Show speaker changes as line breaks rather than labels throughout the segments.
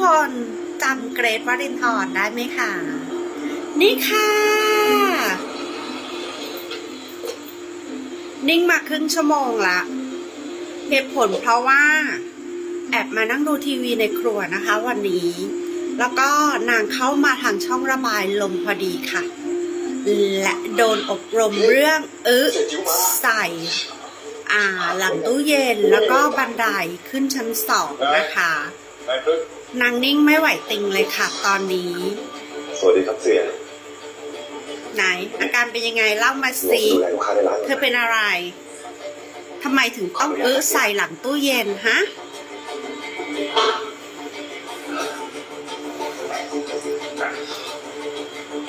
คนจำเกรทวรินทร์ได้ไหมคะ นี่ค่ะ นิ่งมาครึ่งชั่วโมงละเหตุผลเพราะว่า แอบมานั่งดูทีวีในครัวนะคะวันนี้ แล้วก็นางเข้ามาทางช่องระบายลมพอดีค่ะ และโดนอบรมเรื่องอึใส่อ่าหลังตู้เย็นแล้วก็บันไดขึ้นชั้นสองนะคะ
นายพฤกษ์
นางนิ่งไม่ไหวติงเลยค่ะตอนนี้
สวัสดีครับเสีย
ไหน อาการเป็นยังไงเล่ามาสิ
ดูแลลูกค้าในร้าน
เธอเป็นอะไรทำไมถึงต้องอื้อใส่หลังตู้เย็นฮะ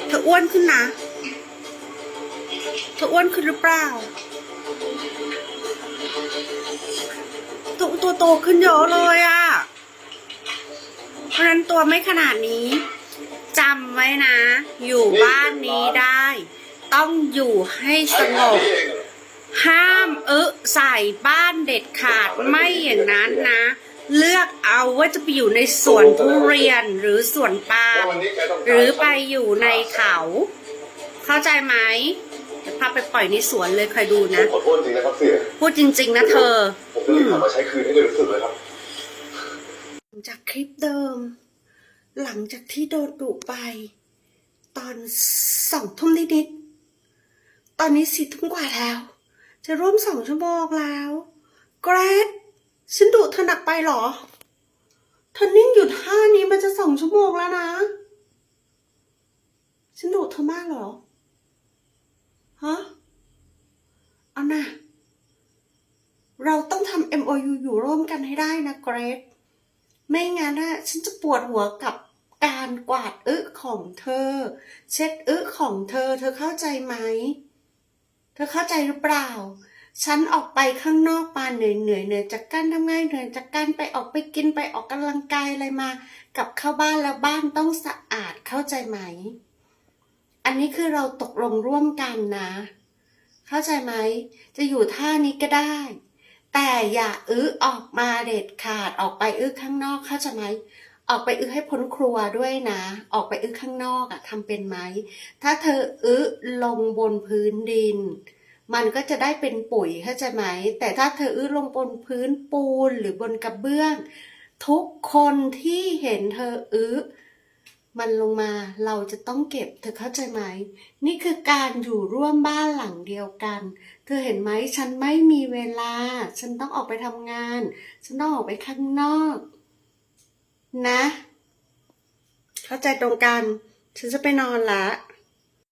เธออ้วนขึ้นนะเธออ้วนขึ้นหรือเปล่าตัวตัวโตขึ้นเยอะเลยอะ เพราะฉะนั้นตัวไม่ขนาดนี้จำไว้นะ อยู่บ้านนี้ได้ ต้องอยู่ให้สงบ ห้ามเอะใส่บ้านเด็ดขาดไม่อย่างนั้นนะ เลือกเอาว่าจะไปอยู่ในสวนทุเรียนหรือสวนปาล์มหรือไปอยู่ในเขา เข้าใจไหมเดี๋ยวพาไปปล่อยในสวนเลยคอยดู
ผ
นะ
มขอโทษจริงนะครับเสีย
พูดจริง ๆ นะเธอ
ผมจะรีบกลับมาใช้คืนให้เร็วที่สุดเลยครับ
หลัง จากคลิปเดิม หลังจากที่โดนดุไป ตอนสองทุ่มนิดๆตอนนี้สี่ทุ่มกว่าแล้ว จะร่วมสองชั่วโมงแล้วเกรดฉันดุเธอหนักไปหรอเธอนิ่งอยู่ท่านี้มันจะสองชั่วโมงแล้วนะ ฉันดุเธอมากเหรอฮะเอานะเราต้องทำ MOU อยู่ร่วมกันให้ได้นะเกรด ไม่งั้นนะฉันจะปวดหัวกับการกวาดอึของเธอ เช็ดอึของเธอ เธอเข้าใจไหม เธอเข้าใจหรือเปล่า ฉันออกไปข้างนอกมาเหนื่อยเหนื่อยเหนื่อยจากการทำงานเหนื่อยจากการไปออกไปกินไปออกกำลังกายอะไรมากลับเข้าบ้านแล้วบ้านต้องสะอาดเข้าใจไหม อันนี้คือเราตกลงร่วมกันนะ เข้าใจไหม จะอยู่ท่านี้ก็ได้ แต่อย่าอื้อออกมาเด็ดขาดออกไปอื้อข้างนอกเข้าใจไหมออกไปอื้อให้พ้นครัวด้วยนะ ออกไปอื้อข้างนอกอะทำเป็นไหม ถ้าเธออื้อลงบนพื้นดิน มันก็จะได้เป็นปุ๋ยเข้าใจไหม แต่ถ้าเธออื้อลงบนพื้นปูนหรือบนกระเบื้อง ทุกคนที่เห็นเธออื้อ มันลงมาเราจะต้องเก็บ เธอเข้าใจไหม นี่คือการอยู่ร่วมบ้านหลังเดียวกัน เธอเห็นไหมฉันไม่มีเวลา ฉันต้องออกไปทำงาน ฉันต้องออกไปข้างนอก นะ เข้าใจตรงกัน ฉันจะไปนอนละ